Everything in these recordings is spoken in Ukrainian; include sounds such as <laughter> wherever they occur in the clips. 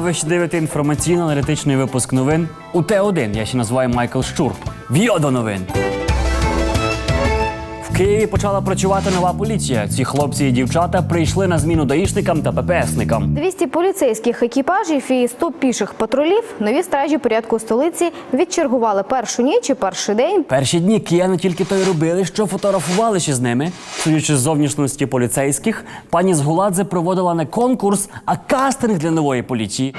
Ви ще дивите інформаційно-аналітичний випуск новин у Т1. Я ще називаю Майкл Щур. В'йо до новин. Києві почала працювати нова поліція. Ці хлопці і дівчата прийшли на зміну даїшникам та ППСникам. 200 поліцейських екіпажів і 100 піших патрулів нові стражі порядку столиці відчергували першу ніч і перший день. Перші дні кияни тільки то й робили, що фотографувалися з ними. Судячи з зовнішності поліцейських, пані Згуладзе проводила не конкурс, а кастинг для нової поліції.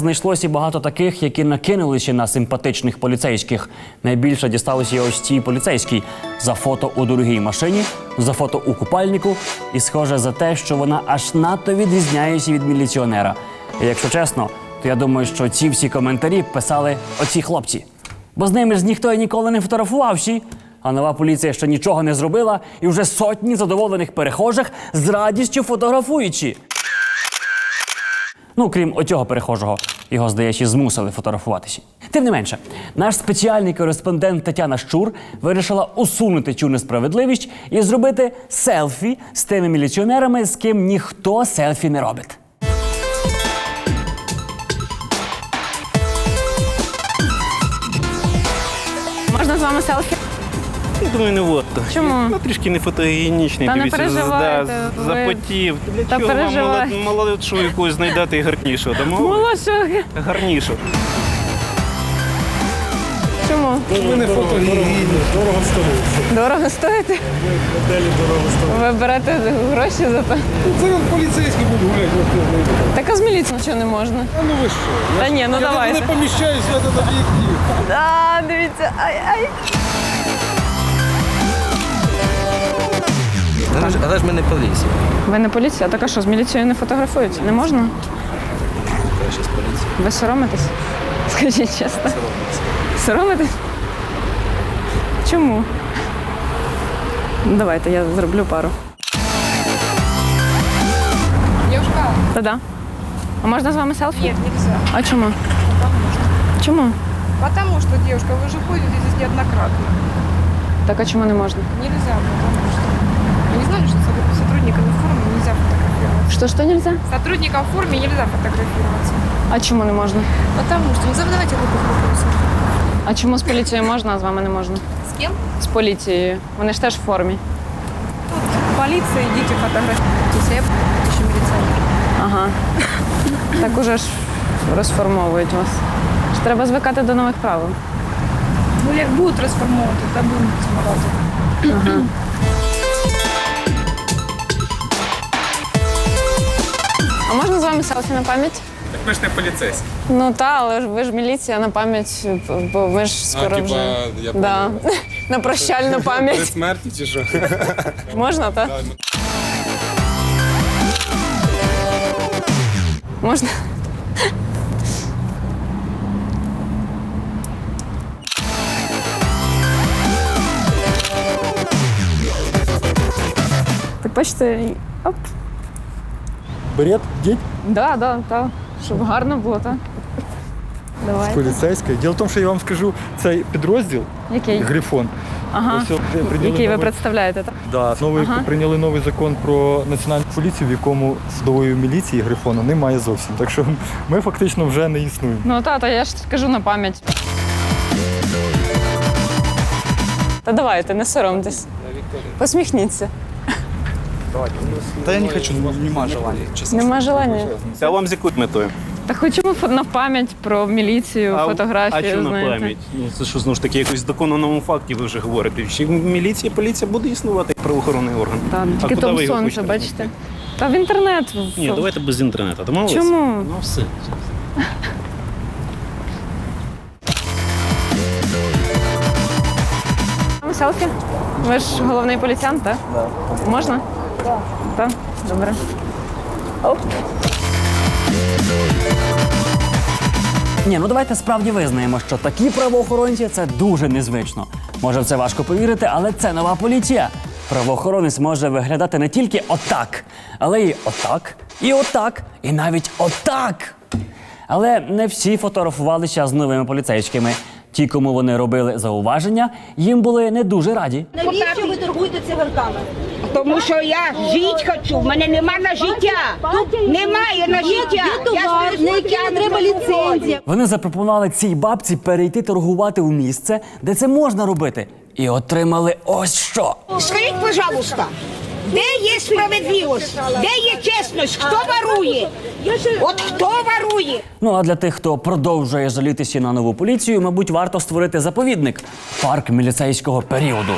Знайшлося багато таких, які накинулися на симпатичних поліцейських. Найбільше дісталося ось цій поліцейській за фото у дорогій машині, за фото у купальнику і схоже за те, що вона аж надто відрізняється від міліціонера. І якщо чесно, то я думаю, що ці всі коментарі писали оці хлопці. Бо з ними ж ніхто і ніколи не фотографувався. А нова поліція ще нічого не зробила, і вже сотні задоволених перехожих з радістю фотографуючи. Ну, крім оцього перехожого, його, здається, змусили фотографуватися. Тим не менше, наш спеціальний кореспондент Тетяна Щур вирішила усунути цю несправедливість і зробити селфі з тими міліціонерами, з ким ніхто селфі не робить. Можна з вами селфі? Я думаю, не варто. Чому? Ну, трішки не фотогенічний. Та не дивіться, переживайте, да, ви- запотів. Для Та чого вам переживайте. молод- молодшу якусь знайдати і гарнішого? Дамо Молодшого. гарнішу. Чому? Ви не фотогенічні, дорого стоїть. Дорого стоїте? Моделі дорого стоїть. Ви берете гроші за те? Це він поліцейський буде гуляти, от я знайду. Так а з міліції нічого не можна. А ну ви що? Та ні, ну я давайте. не поміщаюсь в этот об'єктив. А, дивіться, ай, ай. Але ж, ми не поліція. Ви не поліція, так а що, з міліцією не фотографують? Не можна? Краще з поліції. Ви соромитесь? Скажіть чесно. Соромитесь? Чому? Давайте, я зроблю пару. Девушка, Та-да. А можна з вами селфі? нет, нельзя. А чому? Потому что. Чому? Потому что, девушка, вы же ходите здесь неоднократно. Так а чому не можна? Нельзя, потому что Вы не знали, что с сотрудниками в форме нельзя фотографироваться? Що, що нельзя? Сотрудникам в форме нельзя фотографироваться. А чому не можна? Потому что не задавайте глупых вопросов. А чому з поліцією можна, а з вами не можна? С кем? З поліцією. Вони ж теж в формі. Полиция, идите фотографируйтесь. Я еще милиционер. Ага. Так уже ж розформовують вас. Ж треба звикати до нових правил. Ну, як будут расформовывать, тогда будем смотреть. А можна з вами селфі на пам'ять? Так ми ж не поліцейські. Ну так, але ж ви ж міліція на пам'ять, бо ми ж скоро типа, вже. я да. понял. <laughs> на прощальну При пам'ять. смерті чи що? <laughs> Можна, так? Можна. Так бачите, оп. Берет, діть Да, да, так. Щоб гарно було, так? Давай. поліцейська. Діло в тому, що я вам скажу, цей підрозділ Який? Грифон. Ага. ось от прийняли Який ви новий- представляєте, так? Да, новий, Ага. прийняли новий закон про національну поліцію, в якому судової міліції Грифону немає зовсім. Так що ми фактично вже не існуємо. Ну та, та я ж кажу на пам'ять. Та давайте, не соромтесь. Посміхніться. Та я не хочу, нема желання. Нема желання. Це вам з якою метою? Та хочемо фо- на пам'ять про міліцію, а фотографію. що на знаєте. пам'ять? Ну, це що знову ж таки якось доконаному факті ви вже говорите. Чи міліція, поліція буде існувати як правоохоронний орган? Та, А тільки куди Том його сонце, хочете бачите. Та в інтернет. в- Ні, давайте без інтернету. Домовились? Чому? Ну все. Селфі? Ви ж головний поліціянт, так? Так. Можна? Так. Добре. Оп. Ні, ну давайте справді визнаємо, що такі правоохоронці це дуже незвично. Може, в це важко повірити, але це нова поліція. Правоохоронець може виглядати не тільки отак, але й отак, і отак, і навіть отак. Але не всі фотографувалися з новими поліцейськими. Ті, кому вони робили зауваження, їм були не дуже раді. Навіщо ви торгуєте цигарками? Тому що я жити хочу, в мене нема на життя. Немає на життя. Є товар, на який не треба ліцензія. Вони запропонували цій бабці перейти торгувати у місце, де це можна робити, і отримали ось що. Скажіть, пожалуйста, де є справедливість? Де є чесність? Хто ворує? От хто ворує? Ну а для тих, хто продовжує жалітися на нову поліцію, мабуть, варто створити заповідник парк міліцейського періоду.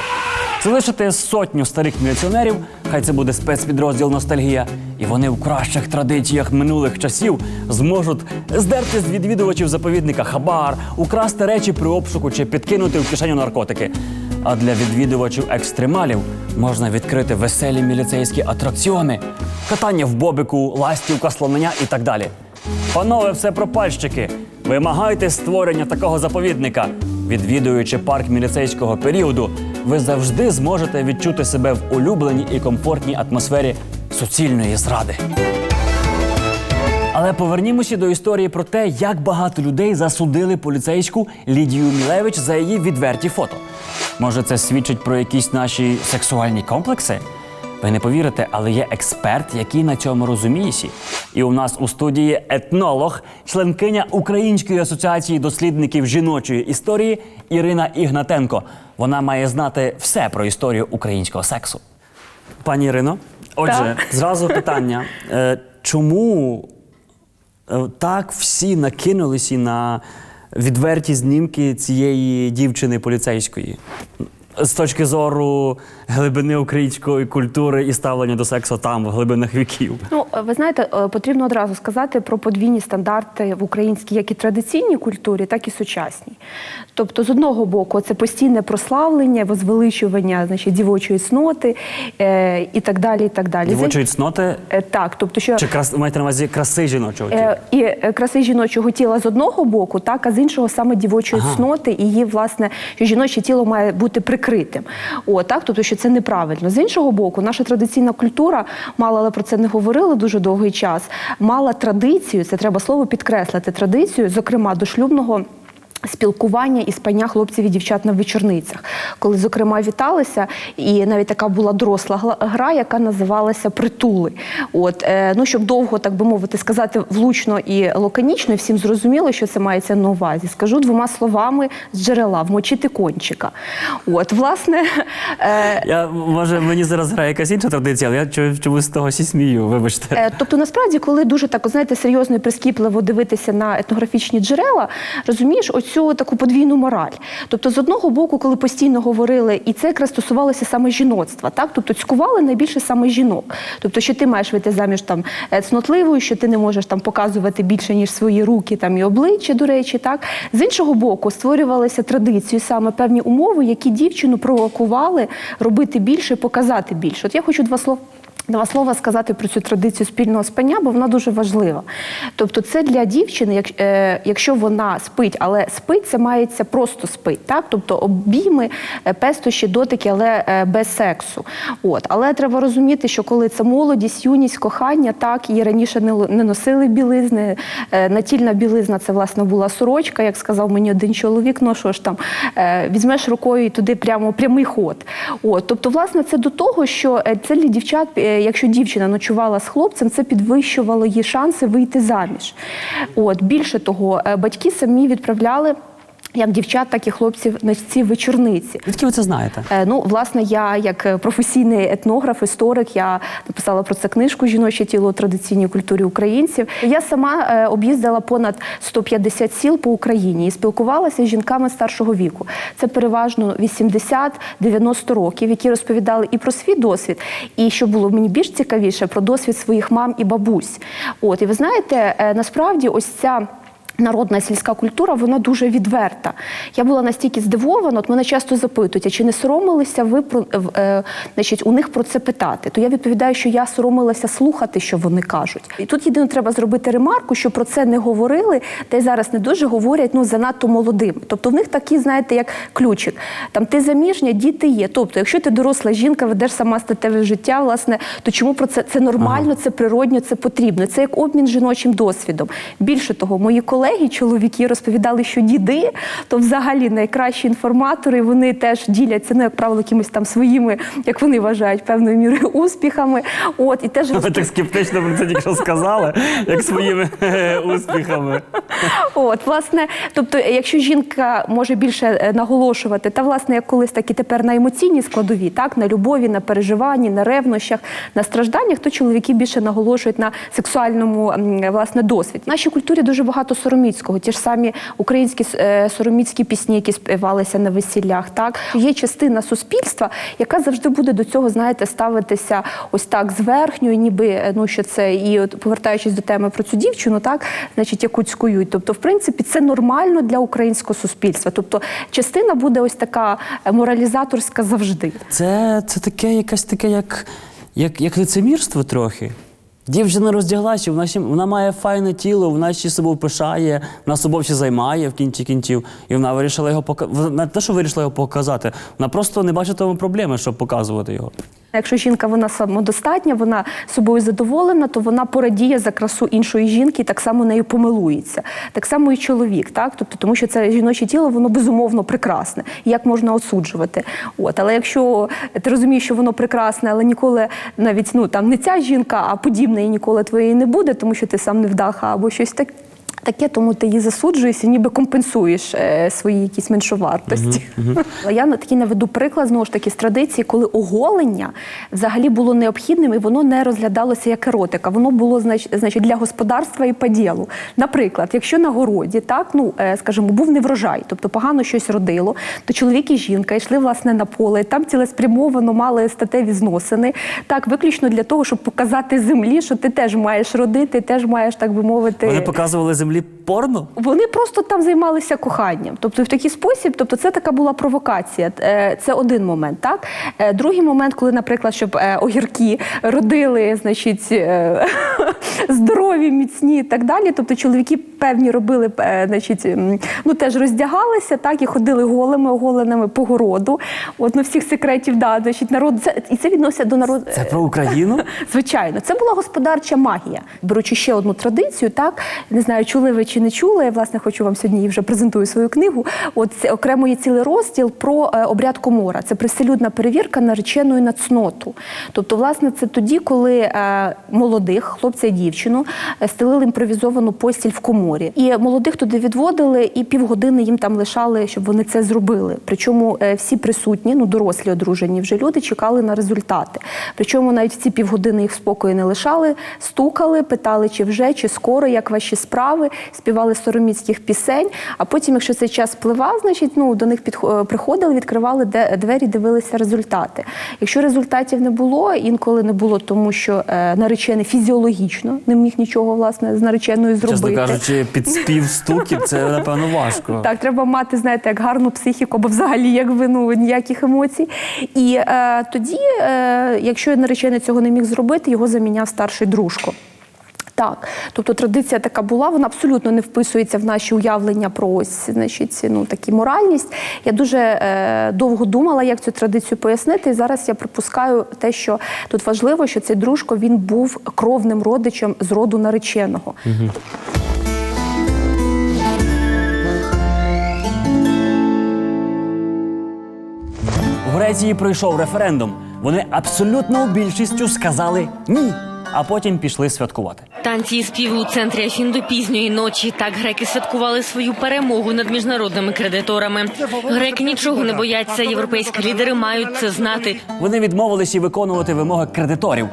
Залишити сотню старих міліціонерів, хай це буде спецпідрозділ Ностальгія, і вони в кращих традиціях минулих часів зможуть здерти з відвідувачів заповідника хабар, украсти речі при обшуку чи підкинути в кишеню наркотики. А для відвідувачів екстремалів можна відкрити веселі міліцейські атракціони, катання в бобику, ластівка, слонення і так далі. Панове всепропальщики, вимагайте створення такого заповідника. Відвідуючи парк міліцейського періоду, ви завжди зможете відчути себе в улюбленій і комфортній атмосфері суцільної зради. Але повернімося до історії про те, як багато людей засудили поліцейську Лідію Мілевич за її відверті фото. Може, це свідчить про якісь наші сексуальні комплекси? Ви не повірите, але є експерт, який на цьому розуміється. І у нас у студії етнолог, членкиня Української асоціації дослідників жіночої історії Ірина Ігнатенко. Вона має знати все про історію українського сексу. Пані Ірино, отже, зразу питання: Е, чому е, так всі накинулися на відверті знімки цієї дівчини поліцейської? З точки зору глибини української культури і ставлення до сексу там, в глибинах віків. Ну, ви знаєте, е, потрібно одразу сказати про подвійні стандарти в українській як і традиційній культурі, так і сучасній. Тобто, з одного боку, це постійне прославлення, возвеличування значить, дівочої цноти е, і так далі. І так далі. Дівочої цноти Е, так, тобто, що чи крас маєте на увазі краси жіночого тіла? Е, І е, краси жіночого тіла з одного боку, так, а з іншого саме дівочої Ага. цноти, і її, власне, що жіноче тіло має бути прикритим. О, так, тобто, що це неправильно. З іншого боку, наша традиційна культура мала, але про це не говорили дуже довгий час, мала традицію, це треба слово підкреслити, традицію, зокрема, до шлюбного. Спілкування і спання хлопців і дівчат на вечорницях, коли зокрема віталися, і навіть така була доросла гра, яка називалася притули. От е, ну щоб довго, так би мовити, сказати влучно і лаконічно, всім зрозуміло, що це мається на увазі. Скажу двома словами з джерела вмочити кончика. От, власне, е, Я може мені зараз грає якась інша традиція, але я чомусь- з того всі смію. Вибачте. Е, Тобто, насправді, коли дуже так, знаєте, серйозно і прискіпливо дивитися на етнографічні джерела, розумієш оцю таку подвійну мораль. Тобто, з одного боку, коли постійно говорили, і це якраз стосувалося саме жіноцтва, так тобто цькували найбільше саме жінок. Тобто, що ти маєш вийти заміж там е, цнотливою, що ти не можеш там показувати більше ніж свої руки там і обличчя, до речі, так з іншого боку, створювалися традиції, саме певні умови, які дівчину провокували робити більше, показати більше. От я хочу два слова. Два слова сказати про цю традицію спільного спання, бо вона дуже важлива. Тобто, це для дівчини, як, е, якщо вона спить, але спить, це мається просто спить, так? Тобто обійми, е, пестощі, дотики, але е, без сексу. От. Але треба розуміти, що коли це молодість, юність, кохання, так, і раніше не, не носили білизни. Е, натільна білизна це власне була сорочка, як сказав мені один чоловік, ну що ж там, е, візьмеш рукою і туди прямо прямий ход. От. Тобто, власне, це до того, що е, це для дівчат, е, якщо дівчина ночувала з хлопцем, це підвищувало її шанси вийти заміж. От. Більше того, е, батьки самі відправляли. Як дівчат, так і хлопців на ці вечорниці. Звідки ви це знаєте? Е, Ну, власне, я як е, професійний етнограф, історик, я написала про це книжку Жіноче тіло у традиційній культурі українців. Я сама е, об'їздила понад 150 сіл по Україні і спілкувалася з жінками старшого віку. Це переважно 80-90 років, які розповідали і про свій досвід, і що було мені більш цікавіше, про досвід своїх мам і бабусь. От і ви знаєте, е, насправді ось ця. Народна сільська культура, вона дуже відверта. Я була настільки здивована, от мене часто запитують, а чи не соромилися ви про е, значить, у них про це питати? То я відповідаю, що я соромилася слухати, що вони кажуть. І тут єдине треба зробити ремарку, що про це не говорили, та й зараз не дуже говорять ну занадто молодим. Тобто в них такі, знаєте, як ключик. Там ти заміжня, діти є. Тобто, якщо ти доросла жінка, ведеш сама статеве життя, власне, то чому про це це нормально, це природньо, це потрібно. Це як обмін жіночим досвідом. Більше того, мої колеги колеги, чоловіки розповідали, що діди то взагалі найкращі інформатори. Вони теж діляться, ну як правило, якимись там своїми, як вони вважають, певною мірою <laughs> успіхами. От і теж Ви так скептично про це тільки сказали, як своїми <laughs> успіхами. От, власне, тобто, якщо жінка може більше е, наголошувати, та власне як колись, так і тепер на емоційній складові, так на любові, на переживанні, на ревнощах, на стражданнях, то чоловіки більше наголошують на сексуальному власне досвіді. В нашій культурі дуже багато сороміцького, ті ж самі українські е, сороміцькі пісні, які співалися на весіллях. Так є частина суспільства, яка завжди буде до цього, знаєте, ставитися ось так зверхньо, ніби е, ну що це і от повертаючись до теми про цю дівчину, так значить яку цькують. Тобто, в принципі, це нормально для українського суспільства. Тобто, частина буде ось така е, моралізаторська завжди. Це, це таке якесь таке, як, як, як лицемірство трохи. Дівчина роздяглася, вона, ще, вона має файне тіло, вона ще собою пишає, вона собою ще займає в кінці кінців. І вона вирішила його показати. Не те, що вирішила його показати, вона просто не бачить тому проблеми, щоб показувати його. Якщо жінка вона самодостатня, вона собою задоволена, то вона порадіє за красу іншої жінки і так само нею помилується. Так само і чоловік, так тобто, тому що це жіноче тіло, воно безумовно прекрасне. Як можна осуджувати? От, але якщо ти розумієш, що воно прекрасне, але ніколи навіть ну там не ця жінка, а подібної ніколи твоєї не буде, тому що ти сам не вдаха або щось таке. Таке, тому ти її засуджуєш і ніби компенсуєш е, свої якісь меншовартості. Але <laughs> Я на такий наведу приклад знову ж таки з традиції, коли оголення взагалі було необхідним і воно не розглядалося як еротика. Воно було знач- значить, для господарства і по ділу. Наприклад, якщо на городі, так ну е, скажімо, був неврожай, тобто погано щось родило, то чоловік і жінка йшли власне на поле, і там цілеспрямовано мали статеві зносини, так виключно для того, щоб показати землі, що ти теж маєш родити, теж маєш так би мовити. Вони показували землі порно? Вони просто там займалися коханням. Тобто, в такий спосіб, тобто, це така була провокація. Е, Це один момент. Так Е, другий момент, коли, наприклад, щоб е, огірки родили, значить, <laughs> здорові, міцні і так далі. Тобто, чоловіки певні робили, е, значить, ну теж роздягалися, так і ходили голими, оголеними по городу. От ну всіх секретів, да, значить, народ це і це відноситься до народу. Це про Україну? <laughs> Звичайно, це була господарча магія. Беручи ще одну традицію, так не знаю, чули ви чи не чули. Я власне хочу вам сьогодні вже презентую свою книгу. От це окремо є цілий розділ про е, обряд комора. Це приселюдна перевірка нареченої на цноту. Тобто, власне, це тоді, коли е, молодих хлопця і дівчину стелили імпровізовану постіль в коморі. І молодих туди відводили, і півгодини їм там лишали, щоб вони це зробили. Причому е, всі присутні, ну дорослі одружені вже люди, чекали на результати. Причому навіть в ці півгодини їх спокою не лишали, стукали, питали, чи вже, чи скоро, як ваші справи, співали сороміцьких пісень. А потім, якщо цей час спливав, значить ну до них підхо- приходили, відкривали двері, дивилися результати. Якщо результатів не було, інколи не було, тому що е, наречений фізіологічно не міг нічого власне з нареченою зробити. Чесно кажучи, під спів стуків це напевно важко. Так, треба мати, знаєте, як гарну психіку, або взагалі якби ну ніяких емоцій. І е, тоді, е, якщо наречений цього не міг зробити, його заміняв старший дружко. Так, тобто традиція така була, вона абсолютно не вписується в наші уявлення про ось, значить, ну такі моральність. Я дуже е, довго думала, як цю традицію пояснити. І зараз я припускаю те, що тут важливо, що цей дружко він був кровним родичем з роду нареченого. У Греції пройшов референдум. Вони абсолютною більшістю сказали ні, а потім пішли святкувати. Танці і співи у центрі Афін до пізньої ночі. Так греки святкували свою перемогу над міжнародними кредиторами. Греки нічого не бояться. Європейські лідери мають це знати. Вони відмовилися виконувати вимоги кредиторів.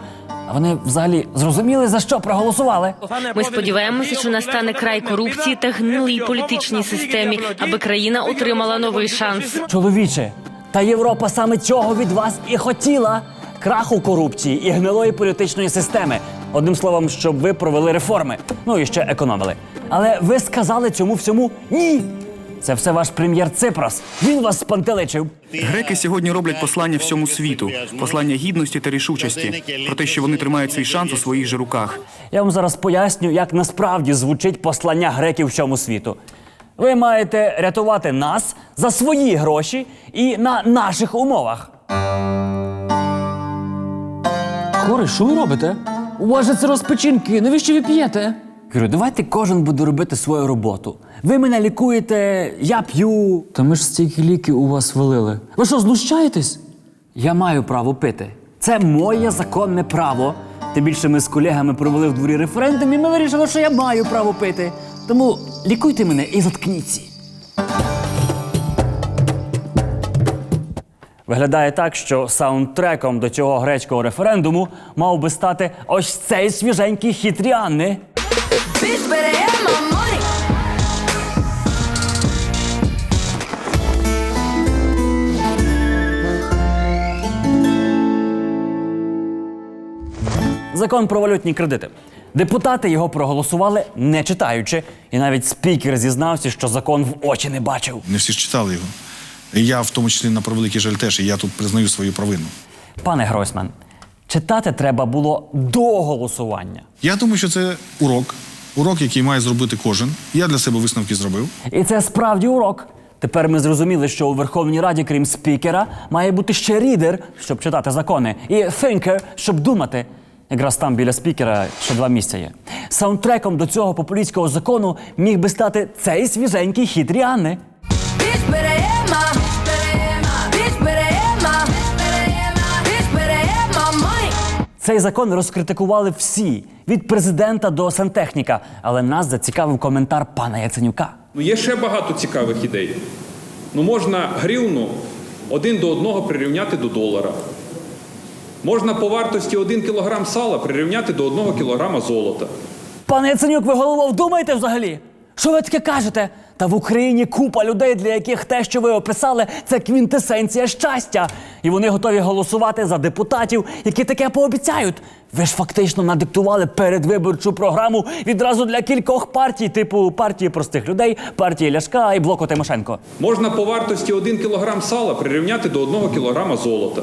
А вони взагалі зрозуміли, за що проголосували. Ми сподіваємося, що настане край корупції та гнилій політичній системі, аби країна отримала новий шанс. Чоловіче, та Європа саме цього від вас і хотіла. Краху корупції і гнилої політичної системи. Одним словом, щоб ви провели реформи, ну і ще економили. Але ви сказали цьому всьому ні. Це все ваш прем'єр Ципрос. Він вас спантеличив. Греки сьогодні роблять послання всьому світу, послання гідності та рішучості про те, що вони тримають свій шанс у своїх же руках. Я вам зараз поясню, як насправді звучить послання греків всьому світу. Ви маєте рятувати нас за свої гроші і на наших умовах. Хори, що ви робите? У вас же це розпечінки, навіщо ви п'єте? Кажу, давайте кожен буде робити свою роботу. Ви мене лікуєте, я п'ю. Та ми ж стільки ліків у вас валили. Ви що, знущаєтесь? Я маю право пити. Це моє законне право. Тим більше ми з колегами провели в дворі референдум, і ми вирішили, що я маю право пити. Тому лікуйте мене і заткніться. Виглядає так, що саундтреком до цього грецького референдуму мав би стати ось цей свіженький хіт Ріанни. Закон про валютні кредити. Депутати його проголосували, не читаючи, і навіть спікер зізнався, що закон в очі не бачив. Не всі ж читали його. І я, в тому числі, на превеликий жаль теж, і я тут признаю свою провину. Пане Гройсман, читати треба було до голосування. Я думаю, що це урок. Урок, який має зробити кожен. Я для себе висновки зробив. І це справді урок. Тепер ми зрозуміли, що у Верховній Раді, крім спікера, має бути ще рідер, щоб читати закони, і thinker, щоб думати. Якраз там біля спікера ще два місця є. Саундтреком до цього популістського закону міг би стати цей свіженький хіт Ріанни. Цей закон розкритикували всі від президента до сантехніка, але нас зацікавив коментар пана Яценюка. Ну, є ще багато цікавих ідей. Ну, можна гривну один до одного прирівняти до долара. Можна по вартості 1 кілограм сала прирівняти до 1 кілограма золота. Пане Яценюк, ви голову вдумаєте взагалі? Що ви таке кажете? Та в Україні купа людей, для яких те, що ви описали, це квінтесенція щастя. І вони готові голосувати за депутатів, які таке пообіцяють. Ви ж фактично надиктували передвиборчу програму відразу для кількох партій, типу партії простих людей, партії Ляшка і блоку Тимошенко. Можна по вартості 1 кілограм сала прирівняти до 1 кілограма золота.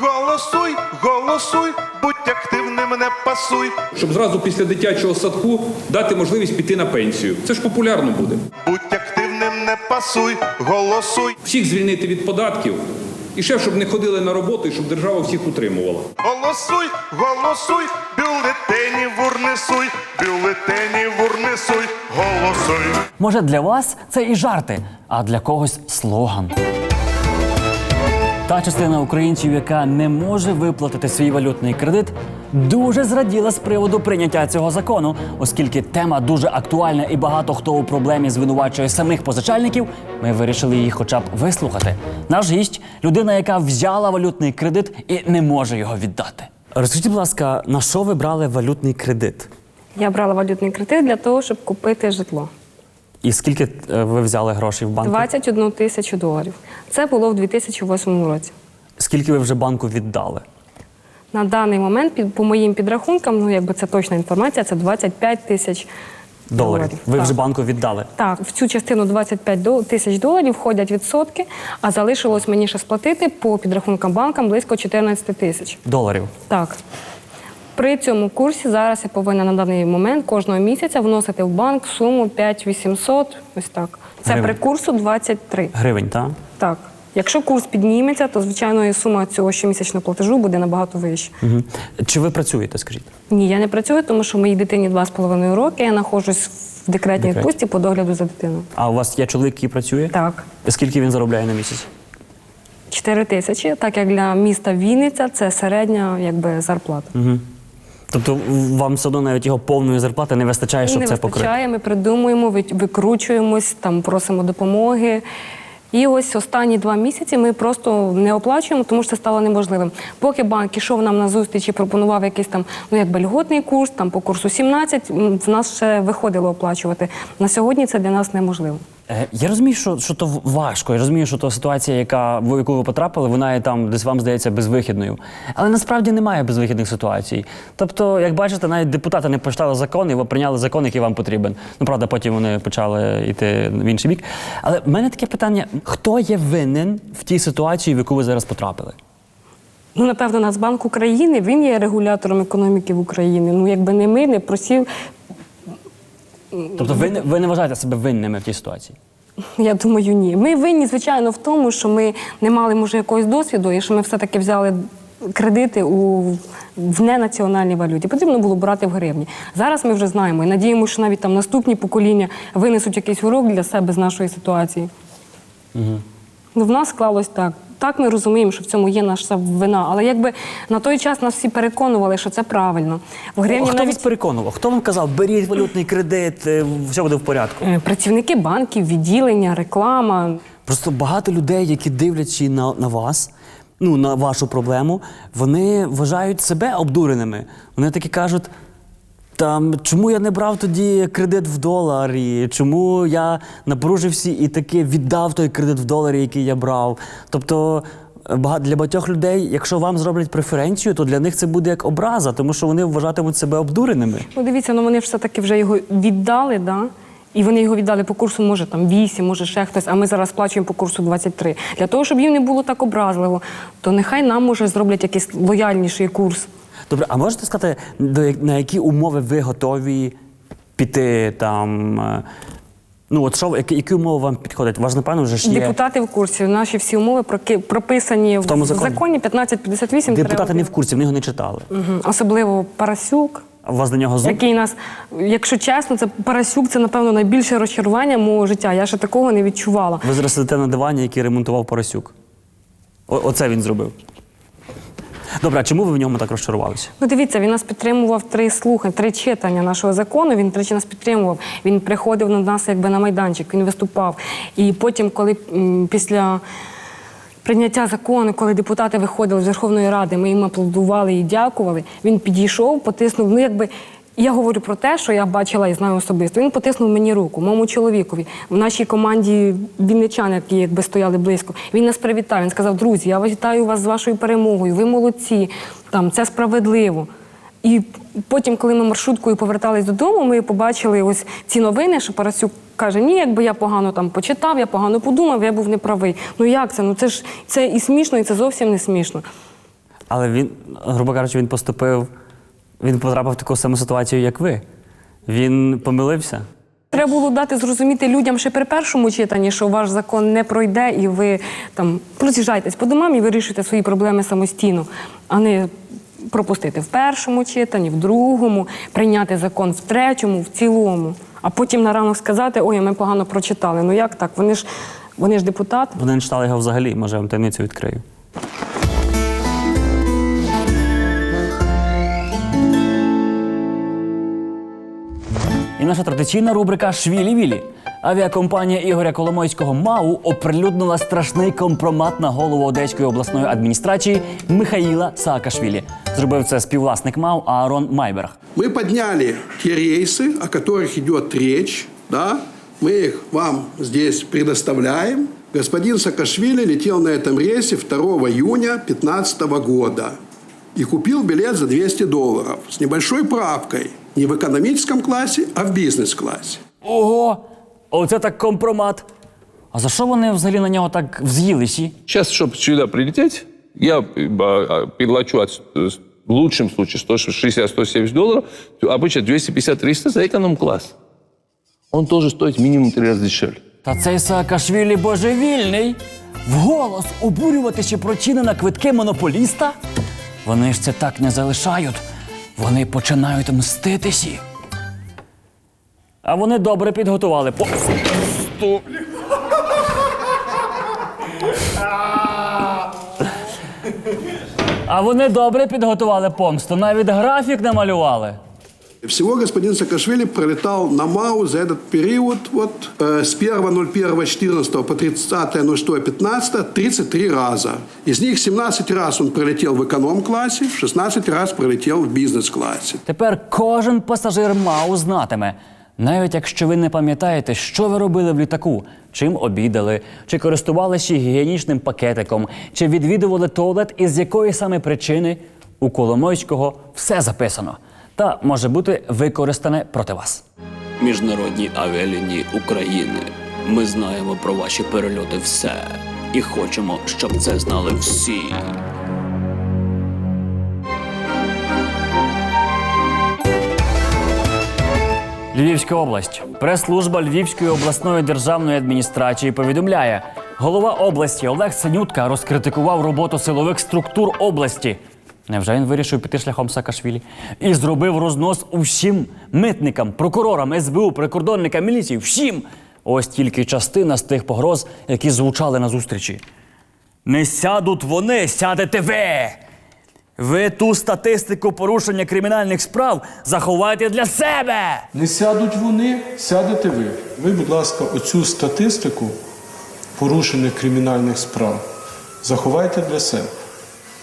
Голосуй, голосуй, будь активним, не пасуй. Щоб зразу після дитячого садку дати можливість піти на пенсію. Це ж популярно буде. Будь активним, не пасуй, голосуй. Всіх звільнити від податків. І ще, щоб не ходили на роботу і щоб держава всіх утримувала. Голосуй, голосуй, бюлетені вурнесуй, бюлетені вурнесуй, голосуй. Може, для вас це і жарти, а для когось слоган. Та частина українців, яка не може виплатити свій валютний кредит, дуже зраділа з приводу прийняття цього закону, оскільки тема дуже актуальна і багато хто у проблемі звинувачує самих позичальників. Ми вирішили їх, хоча б вислухати. Наш гість людина, яка взяла валютний кредит і не може його віддати. Розкажіть, будь ласка, на що ви брали валютний кредит? Я брала валютний кредит для того, щоб купити житло. І скільки е, ви взяли грошей в банку? 21 тисячу доларів. Це було в 2008 році. Скільки ви вже банку віддали? На даний момент, під, по моїм підрахункам, ну якби це точна інформація, це 25 тисяч Доларів. доларів. Ви Так. вже банку віддали. Так, в цю частину 25 до- тисяч доларів входять відсотки, а залишилось мені ще сплатити по підрахункам банкам близько 14 тисяч. Доларів. Так. При цьому курсі зараз я повинна на даний момент кожного місяця вносити в банк суму 5800, ось так. Це Гривень. при курсу 23. Гривень, так? Так. Якщо курс підніметься, то звичайно і сума цього щомісячного платежу буде набагато вища. Угу. Чи ви працюєте, скажіть? Ні, я не працюю, тому що моїй дитині 2,5 роки. Я знаходжусь в декретній Декреті. відпустці по догляду за дитиною. А у вас є чоловік, який працює? Так. Скільки він заробляє на місяць? 4 тисячі, так як для міста Вінниця це середня якби, зарплата. Угу. Тобто вам все одно навіть його повної зарплати не вистачає, щоб не це покрити? вистачає, ми придумуємо, викручуємось, там просимо допомоги. І ось останні два місяці ми просто не оплачуємо, тому що це стало неможливим. Поки банк ішов нам на зустріч і пропонував якийсь там ну якби льготний курс, там по курсу 17, в нас ще виходило оплачувати. На сьогодні це для нас неможливо. Е, Я розумію, що, що то важко. Я розумію, що то ситуація, яка в яку ви потрапили, вона є там десь вам здається безвихідною. Але насправді немає безвихідних ситуацій. Тобто, як бачите, навіть депутати не почитали закон і ви прийняли закон, який вам потрібен. Ну правда, потім вони почали йти в інший бік. Але в мене таке питання: хто є винен в тій ситуації, в яку ви зараз потрапили? Ну, напевно, Нацбанк України він є регулятором економіки в Україні. Ну, якби не ми, не просів. Тобто, ви не ви не вважаєте себе винними в тій ситуації? Я думаю, ні. Ми винні, звичайно, в тому, що ми не мали може якогось досвіду, і що ми все-таки взяли кредити у в ненаціональній валюті. Потрібно було брати в гривні. Зараз ми вже знаємо і надіємося, що навіть там наступні покоління винесуть якийсь урок для себе з нашої ситуації. Ну, в нас склалось так. Так, ми розуміємо, що в цьому є наша вина. Але якби на той час нас всі переконували, що це правильно. В А гривні хто навіть вас переконував? Хто вам казав, беріть валютний кредит, е, все буде в порядку? е, працівники банків, відділення, реклама. Просто багато людей, які дивлячи на, на вас, ну на вашу проблему, вони вважають себе обдуреними. Вони такі кажуть. Там, чому я не брав тоді кредит в доларі? Чому я напружився і таки віддав той кредит в доларі, який я брав? Тобто е, для багатьох людей, якщо вам зроблять преференцію, то для них це буде як образа, тому що вони вважатимуть себе обдуреними. Ну, дивіться, ну вони ж все-таки вже його віддали, да? і вони його віддали по курсу, може там 8, може ще хтось, а ми зараз сплачуємо по курсу 23. Для того, щоб їм не було так образливо, то нехай нам може зроблять якийсь лояльніший курс. Добре, а можете сказати, на які умови ви готові піти там? е, Ну, от що, які, які умови вам підходять? Вас, напевно, вже ж є. Депутати в курсі. Наші всі умови прописані в, тому в законі. законі 1558. Депутати не в курсі, вони його не читали. Мгм. Особливо Парасюк. У вас до нього зуб? Який нас, якщо чесно, це Парасюк це, напевно, найбільше розчарування мого життя. Я ще такого не відчувала. Ви зараз сидите на дивані, який ремонтував Поросюк. О, оце він зробив. Добре, а чому ви в ньому так розчарувалися? Ну, дивіться, він нас підтримував три слухання, три читання нашого закону. Він тричі нас підтримував. Він приходив на нас якби на майданчик, він виступав. І потім, коли після прийняття закону, коли депутати виходили з Верховної Ради, ми їм аплодували і дякували. Він підійшов, потиснув. Ну, якби я говорю про те, що я бачила і знаю особисто. Він потиснув мені руку, моєму чоловікові. В нашій команді вінничани, які якби стояли близько. Він нас привітав. Він сказав: друзі, я вітаю вас з вашою перемогою. Ви молодці. Там це справедливо. І потім, коли ми маршруткою повертались додому, ми побачили ось ці новини, що Парасюк каже: ні, якби я погано там почитав, я погано подумав, я був неправий. Ну як це? Ну це ж це і смішно, і це зовсім не смішно. Але він, грубо кажучи, він поступив, він потрапив в таку саму ситуацію, як ви. Він помилився. Треба було дати зрозуміти людям ще при першому читанні, що ваш закон не пройде, і ви там роз'їжджайтесь по домам і вирішуєте свої проблеми самостійно, а не пропустити в першому читанні, в другому, прийняти закон в третьому, в цілому, а потім на ранок сказати, ой, ми погано прочитали. Ну як так? Вони ж вони ж депутати. Вони не читали його взагалі, може, я вам таємницю відкрию. І наша традиційна рубрика Швілі-Вілі. Авіакомпанія Ігоря Коломойського МАУ оприлюднила страшний компромат на голову Одеської обласної адміністрації Михаїла Саакашвілі. Зробив це співвласник МАУ Аарон Майберг. Мы подняли те рейсы, о которых идет речь, да, мы их вам здесь предоставляем. Господин Саакашвили летел на этом рейсе 2 июня 2015 года и купил билет за 200 долларов с небольшой правкой. Не в экономическом классе, а в бизнес-классе. Ого! Оце так компромат. А за що вони взагалі на нього так вз'їлися? Сейчас, чтобы сюда прилететь, я э, переплачу от, э, в лучшем случае 160-170 долларов, обычно 250-300 за эконом-класс. Он тоже стоит минимум три раза дешевле. Та цей Саакашвілі божевільний. Вголос обурювати ще про ціни на квитки монополіста? Вони ж це так не залишають. Вони починають мститися. А вони добре підготували помсту. А вони добре підготували помсту. Навіть графік намалювали. Всего господин Саакашвили пролетал на МАУ за этот период вот, э, с 1.01.14 по 30.06.15 33 раза. Из них 17 раз он пролетел в эконом-классе, 16 раз пролетел в бизнес-классе. Тепер кожен пасажир МАУ знатиме. Навіть якщо ви не пам'ятаєте, що ви робили в літаку, чим обідали, чи користувалися гігієнічним пакетиком, чи відвідували туалет, із якої саме причини у Коломойського все записано та може бути використане проти вас. Міжнародні авіалінії України. Ми знаємо про ваші перельоти все і хочемо, щоб це знали всі. Львівська область. Прес-служба Львівської обласної державної адміністрації повідомляє, Голова області Олег Синютка розкритикував роботу силових структур області. Невже він вирішив піти шляхом Саакашвілі? І зробив рознос усім митникам, прокурорам, СБУ, прикордонникам, міліції, всім. Ось тільки частина з тих погроз, які звучали на зустрічі. Не сядуть вони, сядете ви. Ви ту статистику порушення кримінальних справ заховайте для себе. Не сядуть вони, сядете ви. Ви, будь ласка, оцю статистику порушених кримінальних справ заховайте для себе.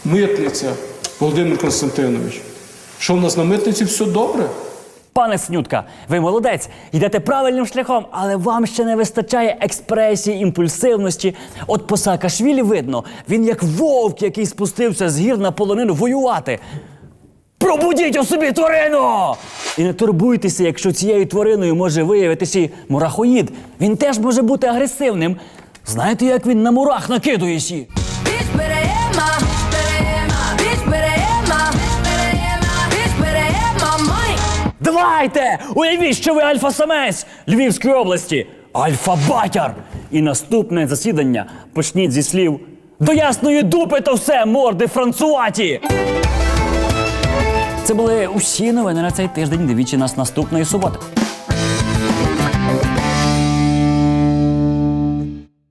Митниця, Володимир Константинович. Що в нас на митниці все добре? Пане Снютка, ви молодець, йдете правильним шляхом, але вам ще не вистачає експресії, імпульсивності. От по Саакашвілі видно, він як вовк, який спустився з гір на полонину воювати. Пробудіть у собі тварину! І не турбуйтеся, якщо цією твариною може виявитися мурахоїд. Він теж може бути агресивним. Знаєте, як він на мурах накидує? Давайте! Уявіть, що ви альфа-самець Львівської області, альфа-батяр. І наступне засідання почніть зі слів до ясної дупи то все, морди француваті. Це були усі новини на цей тиждень. Дивіться нас наступної суботи.